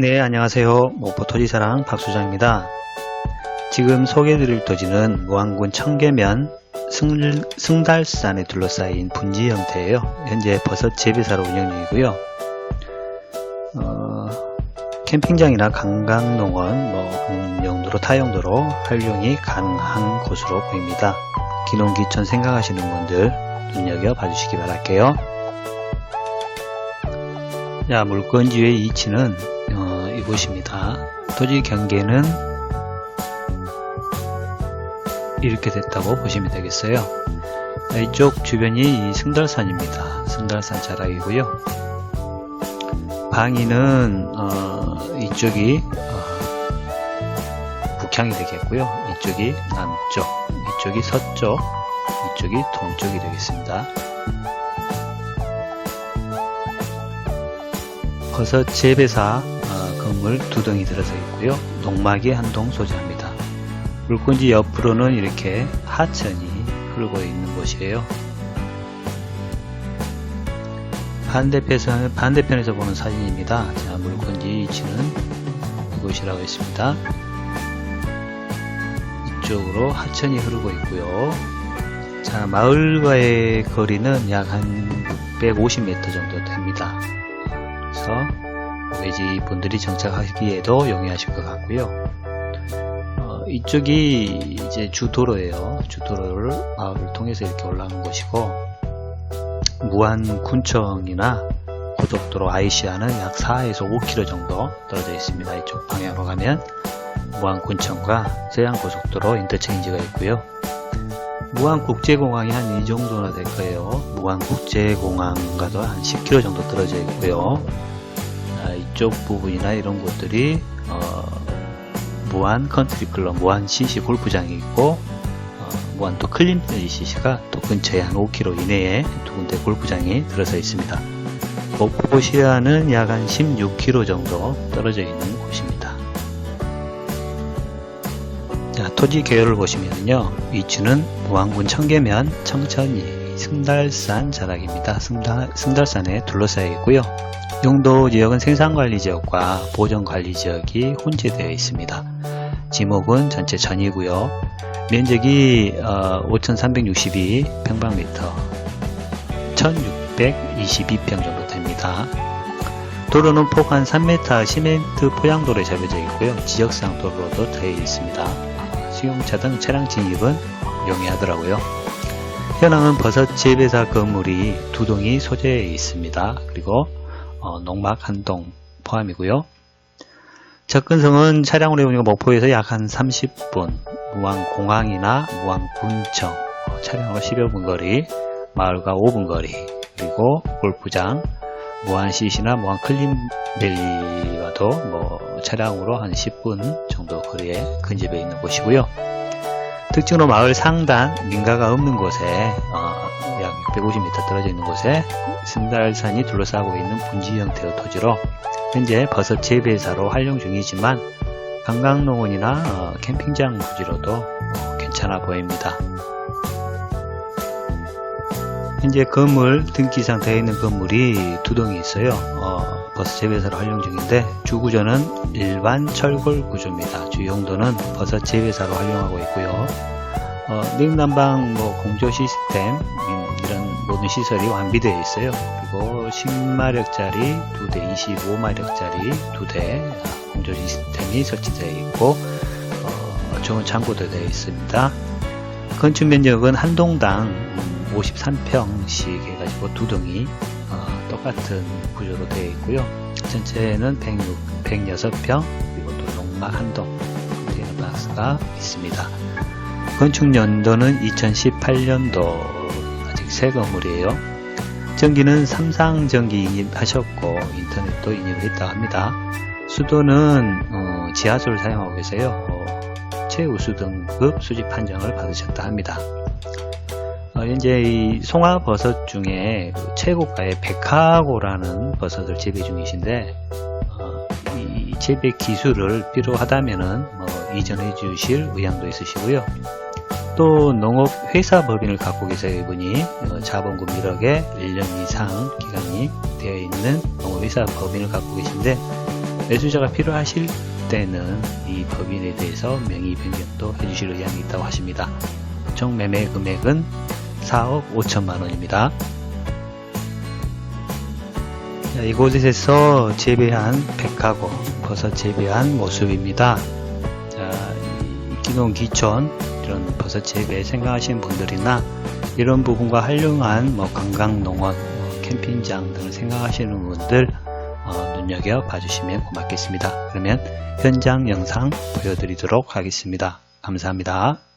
네, 안녕하세요. 목포토지 사랑 박수장입니다. 지금 소개해드릴 토지는 무안군 청계면 승, 승달산에 둘러싸인 분지 형태예요. 현재 버섯 재배사로 운영 중이고요. 어, 캠핑장이나 관광농원 뭐 음, 용도로 타용도로 활용이 가능한 곳으로 보입니다. 기농기촌 생각하시는 분들 눈여겨 봐주시기 바랄게요. 자, 물건지의 위치는 어, 이곳입니다. 토지 경계는 이렇게 됐다고 보시면 되겠어요. 자, 이쪽 주변이 이 승달산입니다. 승달산 자락이고요. 방위는 어, 이쪽이 어, 북향이 되겠고요. 이쪽이 남쪽, 이쪽이 서쪽, 이쪽이 동쪽이 되겠습니다. 버섯 재배사 어, 건물 두 동이 들어서 있고요. 농막이 한 동 소재합니다. 물건지 옆으로는 이렇게 하천이 흐르고 있는 곳이에요. 반대편에서, 반대편에서 보는 사진입니다. 자, 물건지 위치는 이곳이라고 했습니다. 이쪽으로 하천이 흐르고 있고요. 자, 마을과의 거리는 약 한 150m 정도 됩니다. 그래서 외지 분들이 정착하기에도 용이하실 것 같고요. 어, 이쪽이 이제 주도로예요. 주도로를 마을을 통해서 이렇게 올라가는 곳이고 무안 군청이나 고속도로 IC와는 약 4에서 5km 정도 떨어져 있습니다. 이쪽 방향으로 가면 무안 군청과 서양 고속도로 인터체인지가 있고요. 무안국제공항이 한 이 정도나 될 거예요. 무안국제공항과도 한 10km 정도 떨어져 있고요. 자, 이쪽 부분이나 이런 곳들이 어, 무안 컨트리클럽, 무안 CC 골프장이 있고 어, 무안 또 클린트 CC가 또 근처에 한 5km 이내에 두 군데 골프장이 들어서 있습니다. 목포 시야는 약 한 16km 정도 떨어져 있는 곳입니다. 자, 토지 개요를 보시면요. 위치는 무안군 청계면 청천리 승달산 자락입니다. 승달, 승달산에 둘러싸여 있고요. 용도 지역은 생산관리지역과 보존관리지역이 혼재되어 있습니다. 지목은 전체 전이고요. 면적이 어, 5,362 평방미터, 1,622평 정도 됩니다. 도로는 폭 한 3m 시멘트 포장도로에 접혀져 있고요. 지역상 도로로도 되어 있습니다. 수용차 등 차량 진입은 용이하더라고요. 현황은 버섯 재배사 건물이 두 동이 소재에 있습니다. 그리고 어, 농막 한동 포함이고요. 접근성은 차량으로 이용료 목포에서 약 한 30분, 무안공항이나 무안군청, 어, 차량으로 10여 분 거리, 마을과 5분 거리, 그리고 골프장, 무안 CC나 무안 클린밸리와도 뭐 차량으로 한 10분 정도 거리에 근접해 있는 곳이고요. 특징으로 마을 상단, 민가가 없는 곳에 어, 약 650m 떨어져 있는 곳에 승달산이 둘러싸고 있는 분지 형태의 토지로 현재 버섯 재배사로 활용 중이지만 관광농원이나 어, 캠핑장 부지로도 어, 괜찮아 보입니다. 현재 건물 등기 상태에 있는 건물이 두 동이 있어요. 어, 버섯 재배사로 활용 중인데 주구조는 일반 철골 구조입니다. 주용도는 버섯 재배사로 활용하고 있고요. 어, 냉난방 뭐 공조 시스템 모든 시설이 완비되어 있어요. 그리고 10마력짜리 두 대, 25마력짜리 두대 공조 시스템이 설치되어 있고 어, 좋은 창고도 되어 있습니다. 건축 면적은 한 동당 음, 53평씩 해가지고 두 동이 어, 똑같은 구조로 되어 있고요. 전체는 106, 106평 그리고 또 농막 한동 컨테이너 박스가 있습니다. 건축 연도는 2018년도 아직 새 건물이에요. 전기는 삼상전기 인입하셨고 인터넷도 인입했다 합니다. 수도는 어, 지하수를 사용하고 계세요. 어, 최우수 등급 수집 판정을 받으셨다 합니다. 어, 현재 이 송화 버섯 중에 그 최고가의 백화고라는 버섯을 재배 중이신데 어, 이 재배 기술을 필요하다면은 뭐 이전해 주실 의향도 있으시고요. 또 농업회사 법인을 갖고 계세요 이분이 어, 자본금 1억에 1년 이상 기간이 되어 있는 농업회사 법인을 갖고 계신데 매수자가 필요하실 때는 이 법인에 대해서 명의 변경도 해주실 의향이 있다고 하십니다. 총 매매 금액은 4억 5천만 원입니다. 자, 이곳에서 재배한 백하고 버섯 재배한 모습입니다. 기농 기촌 이런 버섯 재배 생각하시는 분들이나 이런 부분과 활용한 뭐 관광 농원, 뭐 캠핑장 등을 생각하시는 분들 어, 눈여겨 봐주시면 고맙겠습니다. 그러면 현장 영상 보여드리도록 하겠습니다. 감사합니다.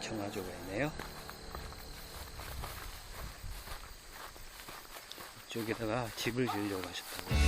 청아조가 있네요. 이쪽에다가 집을 지으려고 하셨다고.